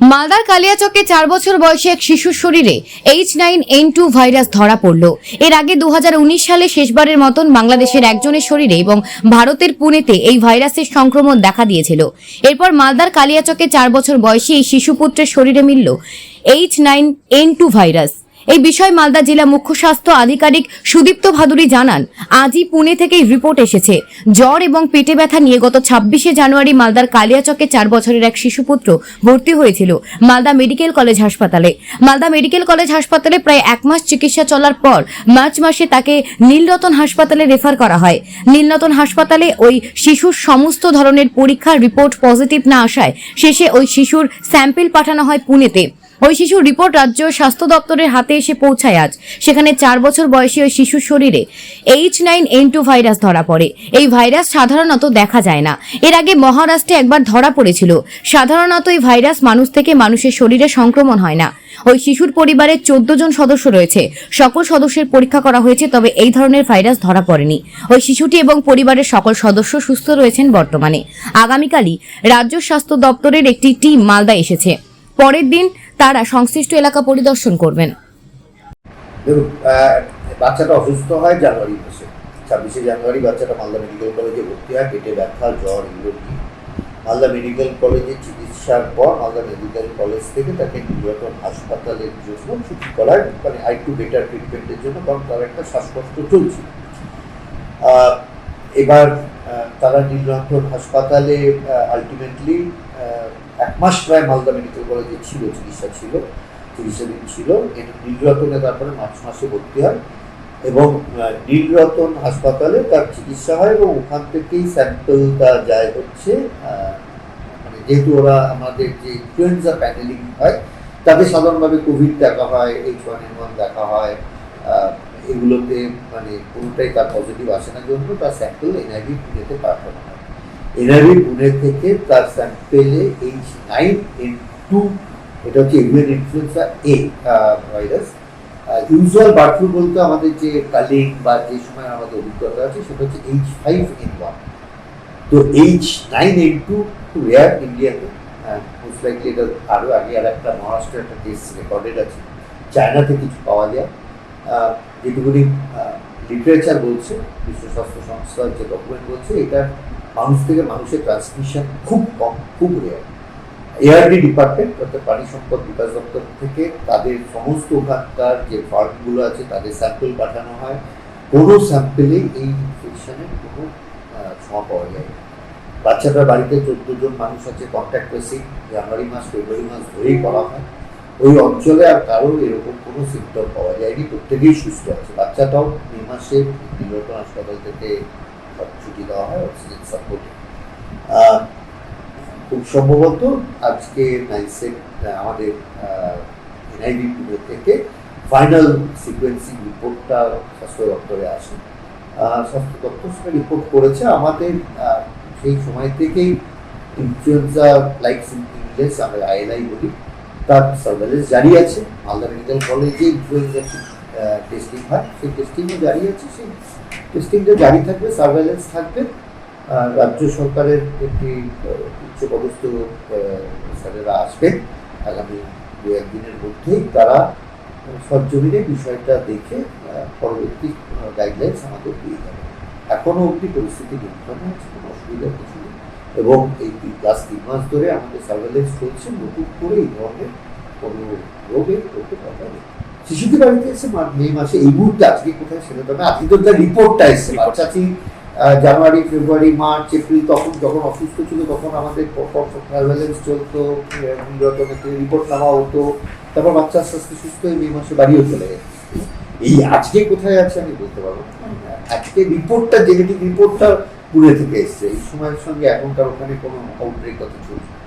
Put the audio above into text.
মালদার কালিয়াচকে চার বছর বয়সী এক শিশুর শরীরে H nine N two virus ধরা পড়ল। এর আগে দু হাজার উনিশ সালে শেষবারের মতন বাংলাদেশের একজনের শরীরে এবং ভারতের পুনেতে এই ভাইরাসের সংক্রমণ দেখা দিয়েছিল। এরপর মালদার কালিয়াচকে চার বছর বয়সী এই শিশুপুত্রের শরীরে মিলল H nine N two virus. এই বিষয়ে মালদা জেলা মুখ্য স্বাস্থ্য আধিকারিক সুদীপ্ত ভাদুরী জানান, আজই পুনে থেকেই রিপোর্ট এসেছে। জ্বর এবং পেটে ব্যথা নিয়ে গত ছাব্বিশে জানুয়ারি মালদার কালিয়াচকে চার বছরের এক শিশুপুত্র ভর্তি হয়েছিল মালদা মেডিকেল কলেজ হাসপাতালে। মালদা মেডিকেল কলেজ হাসপাতালে প্রায় এক মাস চিকিৎসা চলার পর মার্চ মাসে তাকে নীলরতন হাসপাতালে রেফার করা হয়। নীলরতন হাসপাতালে ওই শিশুর সমস্ত ধরনের পরীক্ষার রিপোর্ট পজিটিভ না আসায় শেষে ওই শিশুর স্যাম্পল পাঠানো হয় পুনেতে। ওই শিশুর রিপোর্ট রাজ্য স্বাস্থ্য দপ্তরের হাতে এসে পৌঁছায় আজ। সেখানে চার বছর বয়সী ওই শিশুর শরীরে H nine N two virus ধরা পড়ে। এই ভাইরাস সাধারণত দেখা যায় না। এর আগে মহারাষ্ট্রে একবার ধরা পড়েছিল। সাধারণত এই ভাইরাস মানুষ থেকে মানুষের শরীরে সংক্রমণ হয় না। ওই শিশুর পরিবারের চোদ্দ জন সদস্য রয়েছে। সকল সদস্যের পরীক্ষা করা হয়েছে, তবে এই ধরনের ভাইরাস ধরা পড়েনি। ওই শিশুটি এবং পরিবারের সকল সদস্য সুস্থ রয়েছেন বর্তমানে। আগামীকালই রাজ্য স্বাস্থ্য দপ্তরের একটি টিম মালদা এসেছে। পরের দিন তারা সংশ্লিষ্ট এলাকা পরিদর্শন করবেন। বাচ্চাটা অসুস্থ হয় জানুয়ারি মাসে। ছাব্বিশে জানুয়ারি বাচ্চাটা মালদা মেডিকেল কলেজে ভর্তি হয়, পেটে ব্যথা, জ্বর এগুলো মালদা মেডিকেল কলেজে চিকিৎসার পর মালদা মেডিকেল কলেজ থেকে তাকে নির্বাচন হাসপাতালের জন্য ছুটি করার মানে আরেকটু বেটার ট্রিটমেন্টের জন্য, কারণ তার একটা শ্বাসকষ্ট চলছে। এবার তারা নীলরঞ্জন হাসপাতালে আলটিমেটলি এক মাস প্রায় মালদা মেডিকেল কলেজে ছিল, চিকিৎসা ছিল চিকিৎসাধীন ছিল। এটা নীলরতনে তারপরে মার্চ মাসে ভর্তি হয় এবং নীলরতন হাসপাতালে তার চিকিৎসা হয় এবং ওখান থেকেই স্যাম্পলটা যায় হচ্ছে মানে যেহেতু ওরা আমাদের যে ইনফ্লুয়েঞ্জা প্যানেলিং হয় তাদের সাধারণভাবে কোভিড দেখা হয় এইচ ওয়ান এন ওয়ান দেখা হয় এগুলোতে মানে কোনোটাই তার পজিটিভ আসে না জন্য তার স্যাম্পল এনআইভি পুনেতে পাঠানো হয় এনআইভি পুনে থেকে তার স্যাম্পেলে এইচ নাইন এন টু এটা হচ্ছে avian influenza A virus usual bird flu বলতে আমাদের যে কালিং বা যে সময় আমাদের অভিজ্ঞতা আছে, সেটা হচ্ছে এইচ ফাইভ এন ওয়ান তো H nine N two rare ইন্ডিয়াতে মোস্ট লাইকলি এটা আরও আগে আর একটা মহারাষ্ট্রের একটা কেস রেকর্ডেড আছে, চায়নাতে কিছু পাওয়া যায়। যেটুকুনি লিটারেচার বলছে বিশ্ব স্বাস্থ্য সংস্থার যে ডকুমেন্ট বলছে, এটা মানুষ থেকে মানুষের ট্রান্সমিশন খুব কম, খুব রেয়ার এআরডি ডিপার্টমেন্ট অর্থাৎ প্রাণী সম্পদ বিকাশ দপ্তর থেকে তাদের সমস্ত ওখানকার যে ফার্মগুলো আছে, তাদের স্যাম্পল পাঠানো হয়। কোনো স্যাম্পেলে এই ইনফেকশনের কোনো ছোঁয়া পাওয়া যায়। বাচ্চাটার বাড়িতে চোদ্দ জন মানুষ আছে কন্ট্যাক্ট ট্রেসিং জানুয়ারি মাস, ফেব্রুয়ারি মাস ধরেই করা হয়। ওই অঞ্চলে আর কারোর এরকম কোনো সিমটম পাওয়া যায়নি। প্রত্যেকেই সুস্থ আছে। বাচ্চাটাও মে মাসে নীলরতন হাসপাতাল থেকে সব ছুটি দেওয়া হয় অক্সিজেন সাপোর্টে খুব সম্ভবত আজকে নাইসেট আমাদের এনআইভি থেকে ফাইনাল সিকোয়েন্সিং রিপোর্টটা স্বাস্থ্য দপ্তরে আসে। স্বাস্থ্য দপ্তর সেটা রিপোর্ট করেছে। আমাদের সেই সময় থেকেই ইনফ্লুয়েঞ্জা লাইক ইংলিশ আমরা আইএলআই বলি। তার সার্ভেলেন্স জারি আছে। মালদা মেডিকেল কলেজে ইনফ্লুয়েঞ্জা টেস্টিং হয়। সেই টেস্টিংও জারি আছে, সেই টেস্টিংটা জারি থাকবে সার্ভেলেন্স থাকবে। রাজ্য সরকারের একটি উচ্চপদস্থ স্যারেরা আসবেন আগামী দু একদিনের মধ্যেই তারা সরজমিনে বিষয়টা দেখে পরবর্তী গাইডলাইন্স আমাদের দিয়ে যাবে। এখনও অবধি পরিস্থিতি নিয়ন্ত্রণে আছে কোনো অসুবিধা কিছু নেই। এবং এই লাস্ট তিন মাস ধরে আমাদের সার্ভেলেন্স চলছে নতুন করে এই ধরনের কোনো রোগে রোগে কথা নেই। শিশুটি বাড়িতে এসে মে মাসে এই মুহূর্তে আজকে কোথায় সেটা তবে আজকে তো তার রিপোর্টটা এসছে। বাচ্চাটি জানুয়ারি ফেব্রুয়ারি মার্চ এপ্রিল তখন যখন অসুস্থ ছিল তখন আমাদের সার্ভেলেন্স চলতো রিপোর্ট নেওয়া হতো তারপর বাচ্চা আস্তে আস্তে সুস্থ হয়ে মে মাসে বাড়িও চলে গেছে। এই আজকে কোথায় আছে আমি বলতে পারব। আজকে রিপোর্টটা জেনেটিক রিপোর্টটা পুরে থেকে এসছে এই সময়ের সঙ্গে এখনকার ওখানে কোনো আউটব্রেক কথা চলছে।